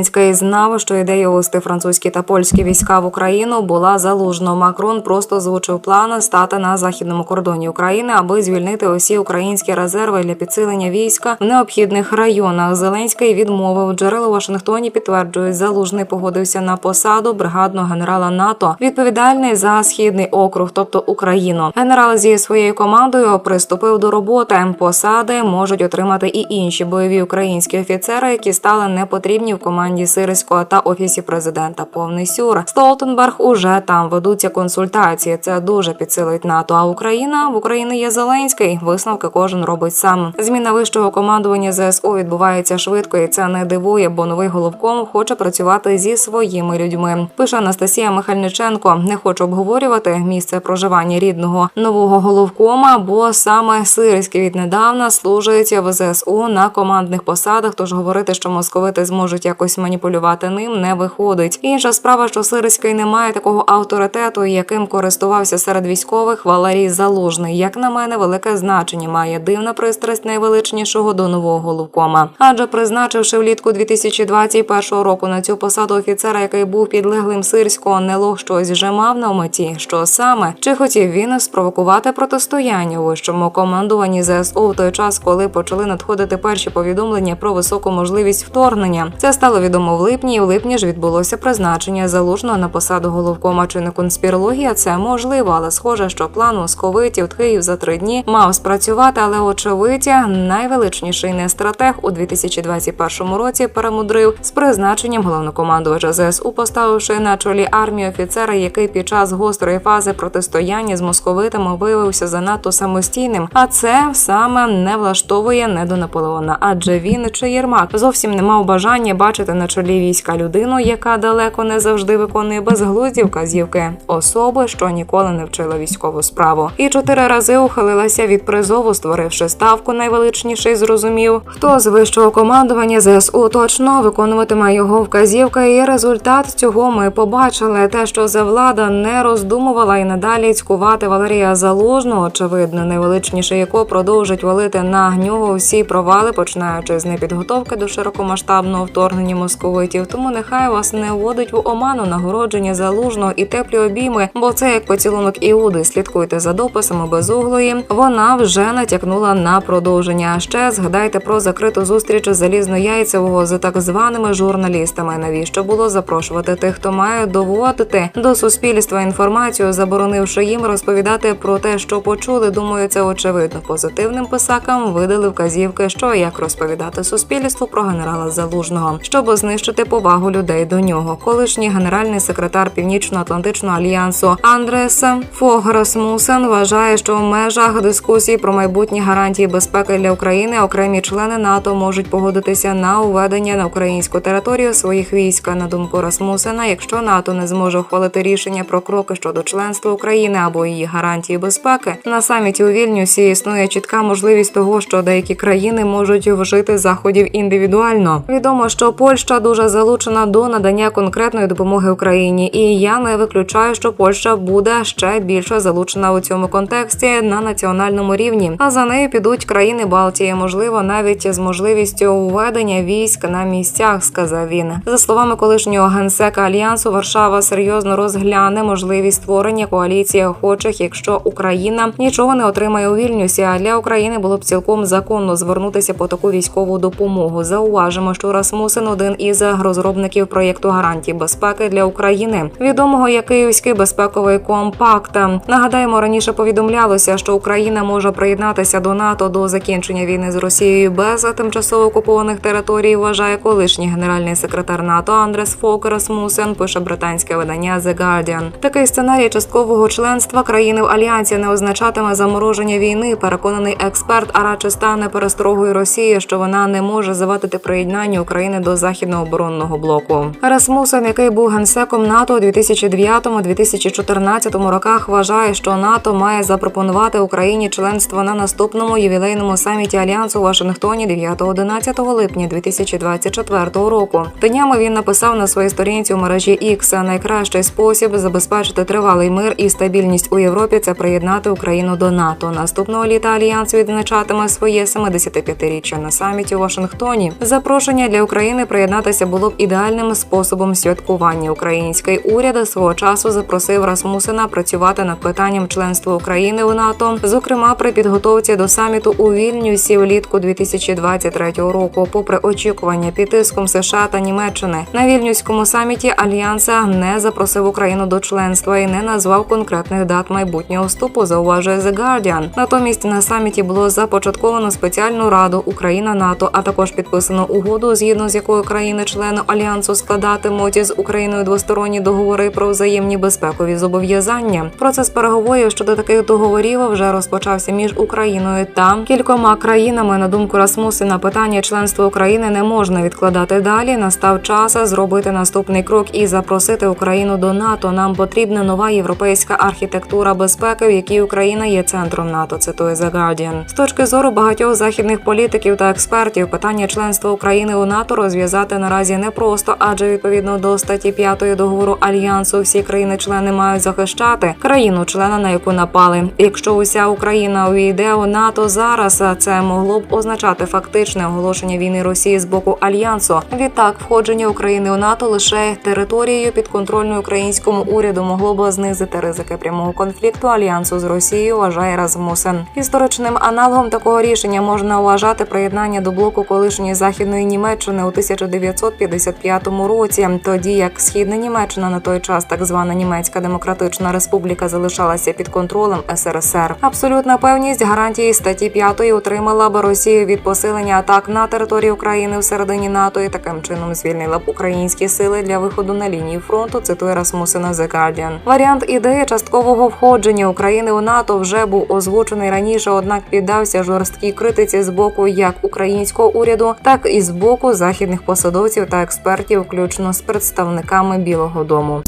Зеленський знав, що ідея вести французькі та польські війська в Україну була залужно. Макрон просто озвучив план стати на західному кордоні України, аби звільнити усі українські резерви для підсилення війська в необхідних районах. Зеленський відмовив джерела у Вашингтоні. Підтверджують, залужний погодився на посаду бригадного генерала НАТО, відповідальний за східний округ, тобто Україну. Генерал зі своєю командою приступив до роботи. Посади можуть отримати і інші бойові українські офіцери, які стали непотрібні в команді Сирського та офісі президента. Повний сюр Столтенберг уже там ведуться консультації. Це дуже підсилить НАТО. А Україна в Україні є Зеленський. Висновки кожен робить сам. Зміна вищого командування ЗСУ відбувається швидко, і це не дивує, бо новий головком хоче працювати зі своїми людьми. Пише Анастасія Михальниченко. Не хочу обговорювати місце проживання рідного нового головкома, бо саме Сирський віднедавна служить в ЗСУ на командних посадах. Тож говорити, що московити зможуть якось маніпулювати ним, не виходить. Інша справа, що Сирський не має такого авторитету, яким користувався серед військових Валерій Залужний. Як на мене, велике значення має дивна пристрасть найвеличнішого до нового головкома. Адже призначивши влітку 2021 року на цю посаду офіцера, який був підлеглим сирського, не лох щось вже мав на меті. Що саме чи хотів він спровокувати протистояння у вищому командуванні ЗСУ в той час, коли почали надходити перші повідомлення про високу можливість вторгнення? Це стало відомо в липні, і в липні ж відбулося призначення залужного на посаду головкома. Чи не конспірологія? Це можливо, але схоже, що план московитів Київ за три дні мав спрацювати, але очевидя найвеличніший не стратег у 2021 році перемудрив з призначенням головнокомандувача ЗСУ, поставивши на чолі армії офіцера, який під час гострої фази протистояння з московитами виявився занадто самостійним. А це саме не влаштовує не до Наполеона, адже він чи Єрмак зовсім не мав бажання бачити на чолі війська людину, яка далеко не завжди виконує безглузді вказівки особи, що ніколи не вчила військову справу, і чотири рази ухилилася від призову, створивши ставку найвеличніший, зрозумів, хто з вищого командування ЗСУ точно виконуватиме його вказівки. І результат цього ми побачили. Те, що за влада не роздумувала і надалі цькувати Валерія Залужного, очевидно, найвеличніше якого продовжить валити на нього всі провали, починаючи з непідготовки до широкомасштабного вторгнення московитів. Тому нехай вас не вводить в оману нагородження залужного і теплі обійми, бо це як поцілунок Іуди. Слідкуйте за дописами безуглої. Вона вже натякнула на продовження. А ще згадайте про закриту зустріч залізнояйцевого з так званими журналістами. Навіщо було запрошувати тих, хто має доводити до суспільства інформацію, заборонивши їм розповідати про те, що почули. Думаю, це очевидно. Позитивним писакам видали вказівки, що як розповідати суспільству про генерала Залужного, щоб знищити повагу людей до нього. Колишній генеральний секретар Північно-Атлантичного альянсу Андрес Фог Расмусен вважає, що в межах дискусій про майбутні гарантії безпеки для України окремі члени НАТО можуть погодитися на уведення на українську територію своїх військ. На думку Расмусена, якщо НАТО не зможе ухвалити рішення про кроки щодо членства України або її гарантії безпеки, на саміті у Вільнюсі існує чітка можливість того, що деякі країни можуть вжити заходів індивідуально. Відомо, що Польща дуже залучена до надання конкретної допомоги Україні, і я не виключаю, що Польща буде ще більше залучена у цьому контексті на національному рівні. А за нею підуть країни Балтії, можливо, навіть з можливістю введення військ на місцях, сказав він. За словами колишнього генсека альянсу, Варшава серйозно розгляне можливість створення коаліції охочих, якщо Україна нічого не отримає у Вільнюсі. А для України було б цілком законно звернутися по таку військову допомогу. Зауважимо, що Расмусен один із розробників проєкту гарантій безпеки для України, відомого як Київський безпековий компакт. Нагадаємо, раніше повідомлялося, що Україна може приєднатися до НАТО до закінчення війни з Росією без тимчасово окупованих територій. Вважає колишній генеральний секретар НАТО Андрес Фок Расмусен. Пише британське видання The Guardian. Такий сценарій часткового членства країни в альянсі не означатиме замороження війни. Переконаний експерт, а радше стане пересторогою Росії, що вона не може завадити приєднання України до західного оборонного блоку. Расмусен, який був генсеком НАТО у 2009-2014 роках, вважає, що НАТО має запропонувати Україні членство на наступному ювілейному саміті альянсу у Вашингтоні 9-11 липня 2024 року. Днями він написав на своїй сторінці у мережі X найкращий спосіб забезпечити тривалий мир і стабільність у Європі це приєднати Україну до НАТО. Наступного літа альянс відзначатиме своє 75-річчя на саміті у Вашингтоні. Запрошення для України приєднати приєднатися було б ідеальним способом святкування. Український уряд свого часу запросив Расмусена працювати над питанням членства України у НАТО, зокрема при підготовці до саміту у Вільнюсі влітку 2023 року. Попри очікування під тиском США та Німеччини на вільнюському саміті Альянса не запросив Україну до членства і не назвав конкретних дат майбутнього вступу. Зауважує The Guardian. Натомість на саміті було започатковано спеціальну раду Україна НАТО, а також підписано угоду, згідно з якою країни-члени альянсу складатимуть з Україною двосторонні договори про взаємні безпекові зобов'язання. Процес переговорів щодо таких договорів вже розпочався між Україною та кількома країнами. На думку Расмусена, питання членства України не можна відкладати далі. Настав час зробити наступний крок і запросити Україну до НАТО. Нам потрібна нова європейська архітектура безпеки, в якій Україна є центром НАТО. Цитує The Guardian. З точки зору багатьох західних політиків та експертів, питання членства України у НАТО розв'язати наразі непросто, адже відповідно до статті 5 договору альянсу всі країни-члени мають захищати країну-члена, на яку напали. Якщо уся Україна увійде у НАТО зараз, це могло б означати фактичне оголошення війни Росії з боку альянсу. Відтак, входження України у НАТО лише територією підконтрольною українському уряду могло б знизити ризики прямого конфлікту альянсу з Росією. Вважає Размусен. Історичним аналогом такого рішення можна вважати приєднання до блоку колишньої західної Німеччини у 1955 році. Тоді як східна Німеччина на той час, так звана Німецька Демократична Республіка, залишалася під контролем СРСР. Абсолютна певність гарантії статті 5 отримала б Росію від посилення атак на території України всередині НАТО і таким чином звільнила б українські сили для виходу на лінію фронту. Цитує Расмусена The Guardian. Варіант ідеї часткового входження України у НАТО вже був озвучений раніше, однак піддався жорсткій критиці з боку як українського уряду, так і з боку західних посадовців та експертів, включно з представниками Білого Дому.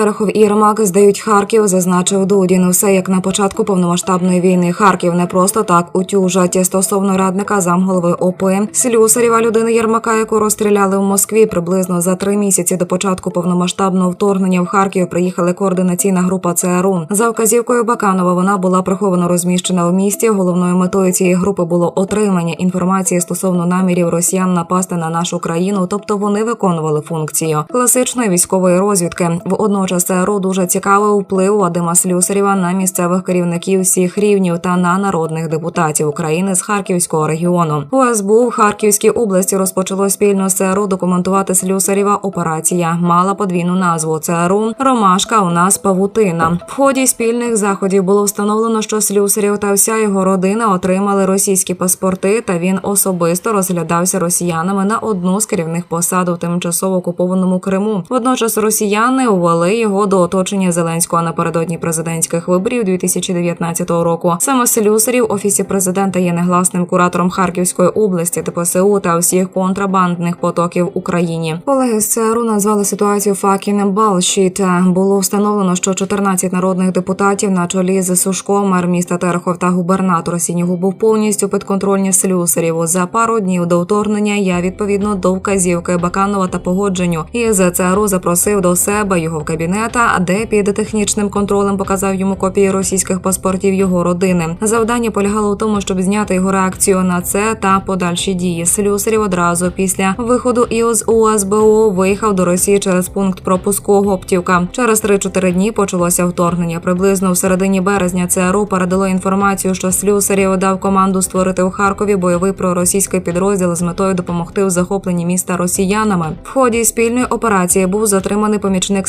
Терехов і Єрмак здають Харків, зазначив Дудін. Все як на початку повномасштабної війни. Харків не просто так утюжать стосовно радника замголови ОП Слюсарєва людини Єрмака, яку розстріляли в Москві приблизно за три місяці до початку повномасштабного вторгнення в Харків. Приїхала координаційна група ЦРУ. За вказівкою Баканова вона була приховано розміщена в місті. Головною метою цієї групи було отримання інформації стосовно намірів росіян напасти на нашу країну, тобто вони виконували функцію класичної військової розвідки. Водночас ЦРУ дуже цікавий вплив Вадима Слюсарєва на місцевих керівників всіх рівнів та на народних депутатів України з Харківського регіону. У СБУ в Харківській області розпочало спільно з документувати Слюсарєва. Операція мала подвійну назву ЦРУ Ромашка. У нас павутина. В ході спільних заходів було встановлено, що Слюсарєв та вся його родина отримали російські паспорти, та він особисто розглядався росіянами на одну з керівних посад у тимчасово окупованому Криму. Водночас росіяни увели його до оточення Зеленського напередодні президентських виборів 2019 року. Саме Слюсарів в офісі президента є негласним куратором Харківської області ТПСУ та всіх контрабандних потоків в Україні. Колеги з ЦРУ назвали ситуацію «fucking bullshit». Було встановлено, що 14 народних депутатів на чолі з Сушко, мер міста Терхов та губернатор Сінігу був повністю підконтрольні Слюсарів. За пару днів до вторгнення я відповідно до вказівки Баканова та погодженню із ЦРУ запросив до себе його в кабінета, де під технічним контролем показав йому копії російських паспортів його родини. Завдання полягало в тому, щоб зняти його реакцію на це та подальші дії. Слюсарів одразу після виходу із УСБУ виїхав до Росії через пункт пропуску Гоптівка. Через 3-4 дні почалося вторгнення. Приблизно в середині березня ЦРУ передало інформацію, що Слюсарів дав команду створити у Харкові бойовий проросійський підрозділ з метою допомогти у захопленні міста росіянами. В ході спільної операції був затриманий помічник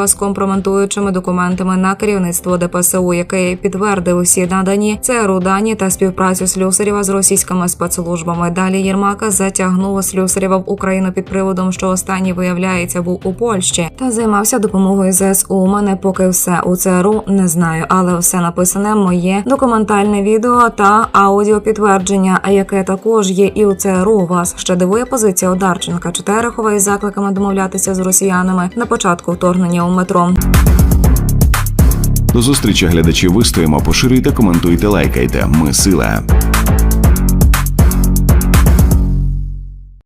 Слюсарєва з компрометуючими документами на керівництво ДПСУ, який підтвердив усі надані ЦРУ дані та співпрацю Слюсарєва з російськими спецслужбами. Далі Єрмака затягнув Слюсарєва в Україну під приводом, що останній виявляється був у Польщі та займався допомогою ЗСУ. У мене поки все у ЦРУ не знаю, але все написане моє документальне відео та аудіопідтвердження, яке також є і у ЦРУ. Вас ще дивує позиція Одарченка чи Терехова із закликами домовлятися з росіянами на початку вторгнення у метро. До зустрічі глядачі вистоїмо, поширюйте, коментуйте, лайкайте. Ми сила.